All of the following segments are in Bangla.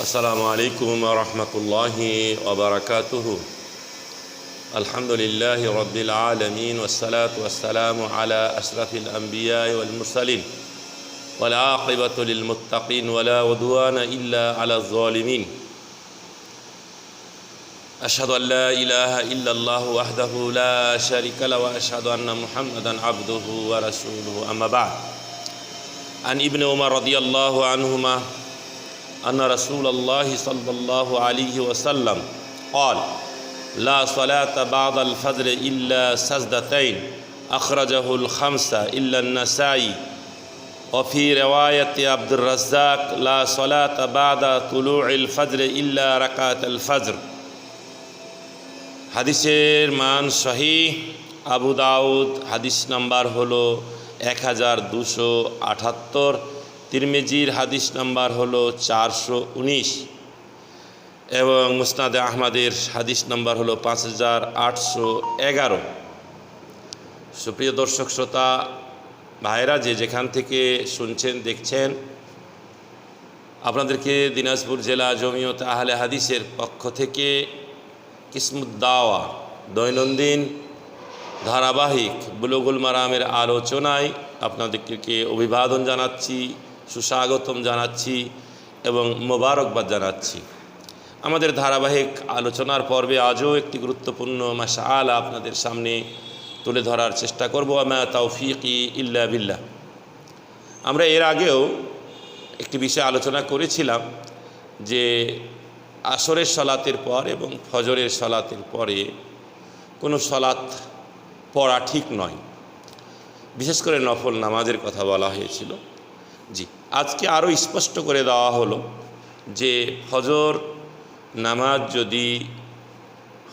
السلام عليكم ورحمة الله وبركاته. الحمد لله رب العالمين والصلاة والسلام على أشرف الأنبياء والمرسلين والعاقبة للمتقين ولا عدوان إلا على الظالمين. أشهد أن لا إله إلا الله وحده لا شريك له وأشهد أن محمدا عبده ورسوله. أما بعد عن ابن عمر رضي الله عنهما أن رسول الله صلى الله عليه وسلم قال لا صلاة بعد الفجر إلا سجدتين أخرجه الخمسة إلا النسائي وفي رواية عبد الرزاق لا صلاة بعد طلوع الفجر إلا ركعة الفجر হাদিসের মান সহি আবু দাউদ হাদিস নাম্বার হলো এক হাজার দুশো আটাত্তর তিরমেজির হাদিস নাম্বার হলো চারশো উনিশ এবং মুসনাদে আহমদের হাদিস নাম্বার হলো পাঁচ হাজার আটশো এগারো। সুপ্রিয় দর্শক শ্রোতা ভাইরা যে যেখান থেকে শুনছেন, দেখছেন, আপনাদেরকে দিনাজপুর জেলা জমিয়ত আহলে হাদিসের পক্ষ থেকে কিসমুদ্দাওয়া দৈনন্দিন ধারাবাহিক বুলুগুল মারামের আলোচনায় আপনাদেরকে অভিবাদন জানাচ্ছি। সুস্বাগতম জানাচ্ছি এবং মোবারকবাদ জানাচ্ছি। আমাদের ধারাবাহিক আলোচনার পর্বে আজও একটি গুরুত্বপূর্ণ মাসা আলা আপনাদের সামনে তুলে ধরার চেষ্টা করব। আমা তৌফিকি ইল্লা বিল্লাহ। আমরা এর আগেও একটি বিষয়ে আলোচনা করেছিলাম যে আসরের সলাতের পর এবং ফজরের সলাতের পরে কোনো সলাত পড়া ঠিক নয়। বিশেষ করে নফল নামাজের কথা বলা হয়েছিল। জি। আজকে আরও স্পষ্ট করে দেওয়া হলো যে ফজর নামাজ যদি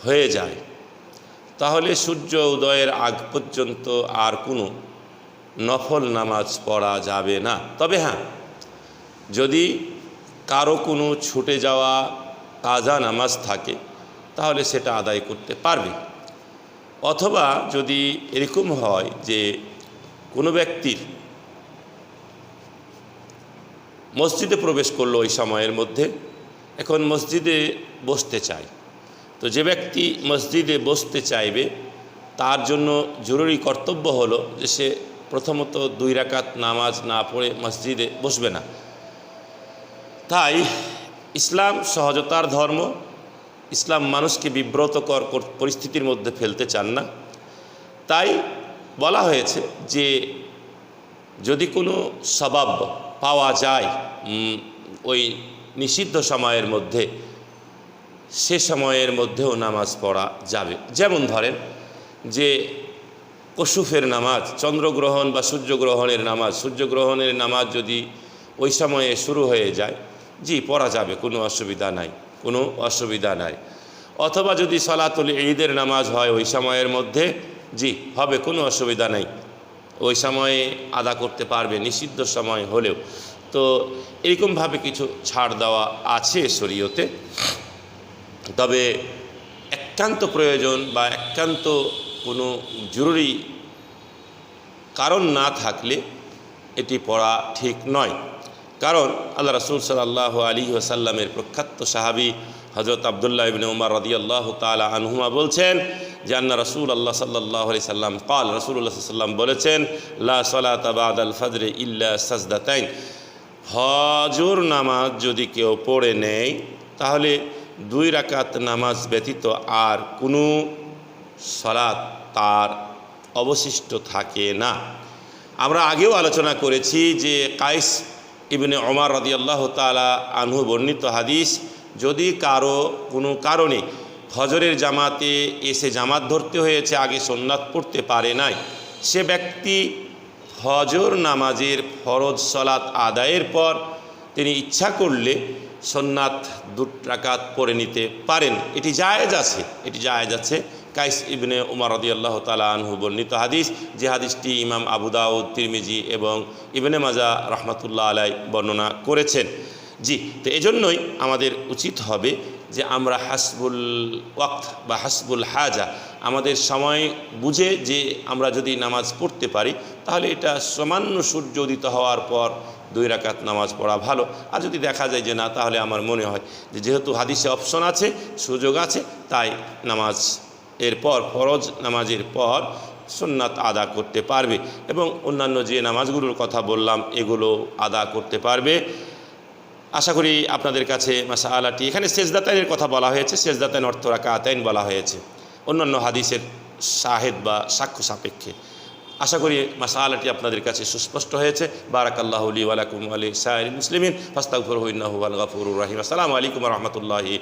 হয়ে যায়, তাহলে সূর্য উদয়ের আগ পর্যন্ত আর কোনো নফল নামাজ পড়া যাবে না। তবে হ্যাঁ যদি কারও কোনো ছুটে যাওয়া কাজা নামাজ থাকে, তাহলে সেটা আদায় করতে পারবে। অথবা যদি এরকম হয় যে কোনো ব্যক্তির মসজিদে প্রবেশ করল ওই সময়ের মধ্যে। এখন মসজিদে বসতে চায়। তো যে ব্যক্তি মসজিদে বসতে চাইবে, তার জন্য জরুরি কর্তব্য হলো যে সে প্রথমত দুই রাকাত নামাজ না পড়ে মসজিদে বসবে না। তাই ইসলাম সহজতার ধর্ম। ইসলাম মানুষকে বিব্রতকর পরিস্থিতির মধ্যে ফেলতে চান না। তাই বলা হয়েছে যে যদি কোনো স্বভাব পাওয়া যায় ওই নিষিদ্ধ সময়ের মধ্যে, সে সময়ের মধ্যেও নামাজ পড়া যাবে। যেমন ধরেন যে কসুফের নামাজ, চন্দ্রগ্রহণ বা সূর্যগ্রহণের নামাজ সূর্যগ্রহণের নামাজ যদি ওই সময়ে শুরু হয়ে যায়, জি, পড়া যাবে, কোনো অসুবিধা নাই, কোনো অসুবিধা নাই। অথবা যদি সলাতুল ঈদের নামাজ হয় ওই সময়ের মধ্যে, জি, হবে, কোনো অসুবিধা নাই। ওই সময়ে আদা করতে পারবে, নিষিদ্ধ সময় হলেও। তো এরকমভাবে কিছু ছাড় দেওয়া আছে শরীয়তে। তবে একান্ত প্রয়োজন বা একান্ত কোনো জরুরি কারণ না থাকলে এটি পড়া ঠিক নয়। কারণ আল্লাহ রসুল সাল্লাহ আলী ওসাল্লামের প্রখ্যাত সাহাবি হজরত আবদুল্লাহ ইবিন উমর রদি আল্লাহ তালা আনহুমা বলছেন যে আন্না রসুল আল্লাহ সাল্লাহ আলি সাল্লাম কাল রসুল্লাহ সাল্লাম বলেছেন, লা সলাতাবাদ আল ফজরে ইল্লা সাজদাতাইন। হজর নামাজ যদি কেউ পড়ে নেয়, তাহলে দুই রাকাত নামাজ ব্যতীত আর কোনো সলাৎ তার অবশিষ্ট থাকে না। আমরা আগেও আলোচনা করেছি যে কাইস ইবনে ওমর রদিয়াল্লাহ তালা আনহু বর্ণিত হাদিস, যদি কারও কোনো কারণে ফজরের জামাতে এসে জামাত ধরতে হয়েছে, আগে সোননাথ পড়তে পারে নাই, সে ব্যক্তি ফজর নামাজের ফরজ সলাৎ আদায়ের পর তিনি ইচ্ছা করলে সোননাথ দুটাকাত পড়ে নিতে পারেন। এটি জায়েজ আছে, এটি জায়েজ আছে। কাইস ইবনে উমর আল্লাহ তালা আনহু বর্ণিত হাদিস। যে হাদিসটি ইমাম আবু দাউদ, তিরমিজি এবং ইবনে মাজা রহমতুল্লাহ আলাই বর্ণনা করেছেন। জি, তো এজন্যই আমাদের উচিত হবে যে আমরা হাসবুল ওয়াক্ত বা হাসবুল হাজা, আমাদের সময় বুঝে যে আমরা যদি নামাজ পড়তে পারি, তাহলে এটা সামান্য সূর্য উদিত হওয়ার পর দুই রাকাত নামাজ পড়া ভালো। আর যদি দেখা যায় যে না, তাহলে আমার মনে হয় যে যেহেতু হাদিসে অপশন আছে, সুযোগ আছে, তাই নামাজ এরপর ফরজ নামাজের পর সুন্নাত আদা করতে পারবে। এবং অন্যান্য যে নামাজগুলোর কথা বললাম, এগুলো আদা করতে পারবে। আশা করি আপনাদের কাছে মাসা আলাটি এখানে সেজদাতাইনের কথা বলা হয়েছে। সেজদাতাইন অর্থ রাখা আতাইন বলা হয়েছে। অন্যান্য হাদিসের শাহেদ বা সাক্ষ্য সাপেক্ষে। আশা করি মাসা আলাটি আপনাদের কাছে সুস্পষ্ট হয়েছে। বারাকাল্লাহ আলী ওয়ালাকুম আলী সাহের মুসলিমিন ফাস্তাগফর হইনাহু আল গাফুর রাহিম। আসসালামু আলাইকুম রহমতুল্লাহি